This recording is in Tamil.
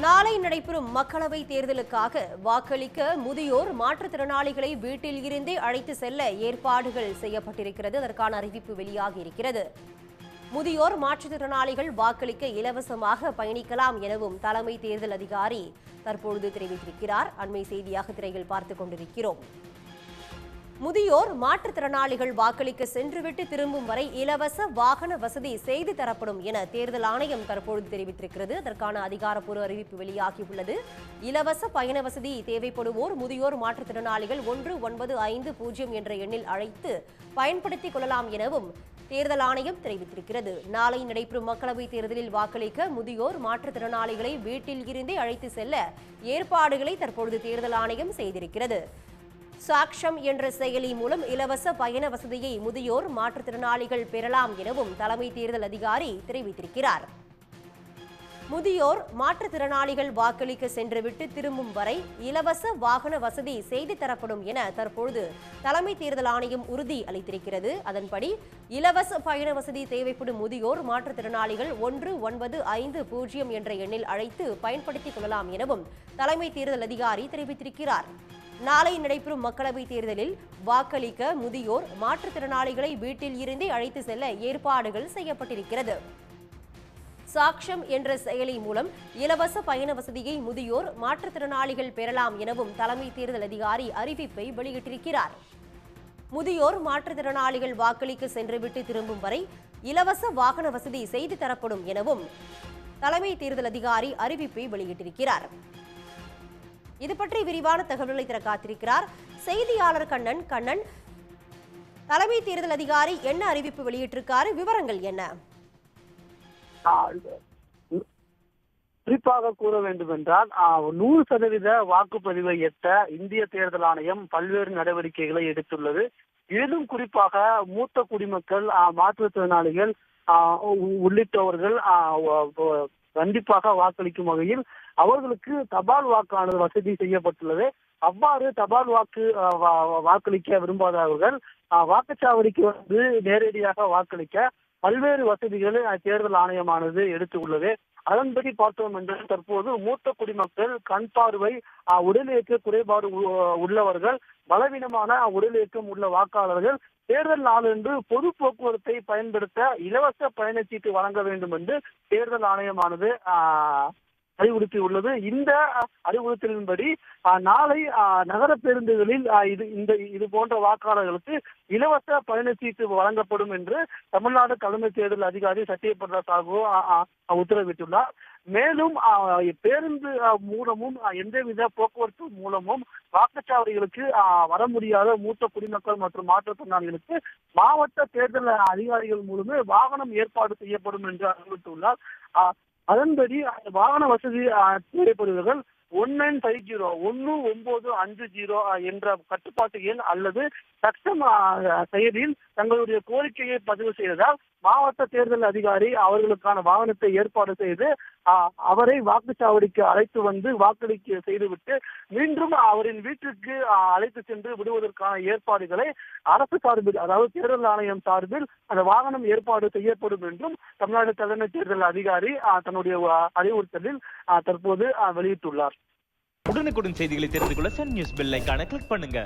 நாளை நடைபெறும் மக்களவை தேர்தலுக்காக வாக்களிக்க முதியோர் மாற்றுத்திறனாளிகளை வீட்டில் இருந்தே அழைத்து செல்ல ஏற்பாடுகள் செய்யப்பட்டிருக்கிறது. அதற்கான அறிவிப்பு வெளியாகி இருக்கிறது. முதியோர் மாற்றுத்திறனாளிகள் வாக்களிக்க இலவசமாக பயணிக்கலாம் எனவும் தலைமை தேர்தல் அதிகாரி தற்பொழுது தெரிவித்திருக்கிறார். அண்மை செய்தியாக திரையில் பார்த்துக் கொண்டிருக்கிறோம். முதியோர் மாற்றுத்திறனாளிகள் வாக்களிக்க சென்றுவிட்டு திரும்பும் வரை இலவச வாகன வசதி செய்து தரப்படும் என தேர்தல் ஆணையம் தற்பொழுது தெரிவித்திருக்கிறது. அதற்கான அதிகாரப்பூர்வ அறிவிப்பு வெளியாகியுள்ளது. இலவச பயண வசதி தேவைப்படுவோர் முதியோர் மாற்றுத்திறனாளிகள் ஒன்று ஒன்பது ஐந்து பூஜ்ஜியம் என்ற எண்ணில் அழைத்து பயன்படுத்திக் கொள்ளலாம் எனவும் தேர்தல் ஆணையம் தெரிவித்திருக்கிறது. நாளை நடைபெறும் மக்களவைத் தேர்தலில் வாக்களிக்க முதியோர் மாற்றுத்திறனாளிகளை வீட்டில் இருந்தே அழைத்து செல்ல ஏற்பாடுகளை தற்பொழுது தேர்தல் ஆணையம் செய்திருக்கிறது. சாக்ஷம் என்ற செயலி மூலம் இலவச பயண வசதியை முதியோர் மாற்றுத்திறனாளிகள் பெறலாம் எனவும் தலைமை தேர்தல் அதிகாரி தெரிவித்திருக்கிறார். முதியோர் மாற்றுத்திறனாளிகள் வாக்களிக்க சென்றுவிட்டு திரும்பும் வரை இலவச வாகன வசதி செய்து தரப்படும் என தற்பொழுது தலைமை தேர்தல் ஆணையம் உறுதி அளித்திருக்கிறது. அதன்படி இலவச பயண வசதி தேவைப்படும் முதியோர் மாற்றுத்திறனாளிகள் ஒன்று ஒன்பது ஐந்து பூஜ்ஜியம் என்ற எண்ணில் அழைத்து பயன்படுத்திக் கொள்ளலாம் எனவும் தலைமை தேர்தல் அதிகாரி தெரிவித்திருக்கிறார். நாளை நடைபெறும் மக்களவைத் தேர்தலில் வாக்களிக்க முதியோர் மாற்றுத்திறனாளிகளை வீட்டில் இருந்தே அழைத்து செல்ல ஏற்பாடுகள் செய்யப்பட்டிருக்கிறது. சாக்ஷம் என்ற செயலி மூலம் இலவச பயண வசதியை முதியோர் மாற்றுத்திறனாளிகள் பெறலாம் எனவும் தலைமை தேர்தல் அதிகாரி அறிவிப்பை வெளியிட்டிருக்கிறார். முதியோர் மாற்றுத்திறனாளிகள் வாக்களிக்க சென்றுவிட்டு திரும்பும் வரை இலவச வாகன வசதி செய்து தரப்படும் எனவும் தலைமை தேர்தல் அதிகாரி அறிவிப்பை வெளியிட்டிருக்கிறார். இது பற்றி விரிவான தகவல்களை தர காத்திருக்கிறார் செய்தியாளர் கண்ணன். கண்ணன் தலைமை தேர்தல் அதிகாரி என்ன அறிவிப்பு வெளியிட்டிருக்காரு? விவரங்கள் என்ன? குறிப்பாக கூற வேண்டும் என்றால் நூறு சதவீத வாக்குப்பதிவை எட்ட இந்திய தேர்தல் ஆணையம் பல்வேறு நடவடிக்கைகளை எடுத்துள்ளது. இதிலும் குறிப்பாக மூத்த குடிமக்கள் மாற்றுத்திறனாளிகள் உ- உள்ளிட்டவர்கள் கண்டிப்பாக வாக்களிக்கும் வகையில் அவர்களுக்கு தபால் வாக்கானது வசதி செய்யப்பட்டுள்ளது. அவ்வாறு தபால் வாக்கு வா- வாக்களிக்க விரும்பாதவர்கள் வாக்குச்சாவடிக்கு வந்து நேரடியாக வாக்களிக்க பல்வேறு வசதிகளை தேர்தல் ஆணையமானது எடுத்து உள்ளது அதன்படி பார்த்தோம் என்றால் தற்போது மூத்த குடிமக்கள் கண் பார்வை அஹ், குறைபாடு உ- உள்ளவர்கள் பலவீனமான உடலியக்கம் உள்ள வாக்காளர்கள் தேர்தல் நாளன்று பொது போக்குவரத்தை பயன்படுத்த இலவச பயணச்சீட்டு வழங்க வேண்டும் என்று தேர்தல் ஆணையமானது அறிவுறுத்தி அறிவுறுத்தியுள்ளது இந்த அறிவுறுத்தலின்படி நாளை நகர பேருந்துகளில் இது இந்த இது போன்ற வாக்காளர்களுக்கு இலவச பயணச்சீட்டு வழங்கப்படும் என்று தமிழ்நாடு தலைமை தேர்தல் அதிகாரி சத்யபிரதா சாகு உத்தரவிட்டுள்ளார். மேலும் அஹ், பேருந்து மூலமும் எந்தவித போக்குவரத்து மூலமும் வாக்குச்சாவடிகளுக்கு வர முடியாத மூத்த குடிமக்கள் மற்றும் மாற்றுத்திறனாளிகளுக்கு மாவட்ட தேர்தல் அதிகாரிகள் மூலமே வாகனம் ஏற்பாடு செய்யப்படும் என்று அறிவித்துள்ளார். அதன்படி அந்த வாகன வசதி தேவைப்படுபவர்கள் ஒன் நைன் ஃபைவ் ஜீரோ ஒன்னு ஒன்பது அஞ்சு ஜீரோ என்ற கட்டுப்பாட்டு எண் அல்லது சட்டம் அஹ், செயலில் தங்களுடைய கோரிக்கையை பதிவு செய்ததால் மாவட்ட தேர்தல் அதிகாரி அவர்களுக்கான வாகனத்தை ஏற்பாடு செய்து அவரை வாக்குச்சாவடிக்கு அழைத்து வந்து வாக்களிக்க செய்துவிட்டு மீண்டும் அவரின் வீட்டிற்கு அழைத்து சென்று விடுவதற்கான ஏற்பாடுகளை அரசு சார்பில் அதாவது தேர்தல் ஆணையம் சார்பில் அந்த வாகனம் ஏற்பாடு செய்யப்படும் என்றும் தமிழ்நாடு தலைமை தேர்தல் அதிகாரி தன்னுடைய அறிவுறுத்தலில் தற்போது வெளியிட்டுள்ளார். உடனுக்குடன் செய்திகளை தெரிந்து கொள்ள சன் நியூஸ் பெல் ஐக்கான கிளிக் பண்ணுங்க.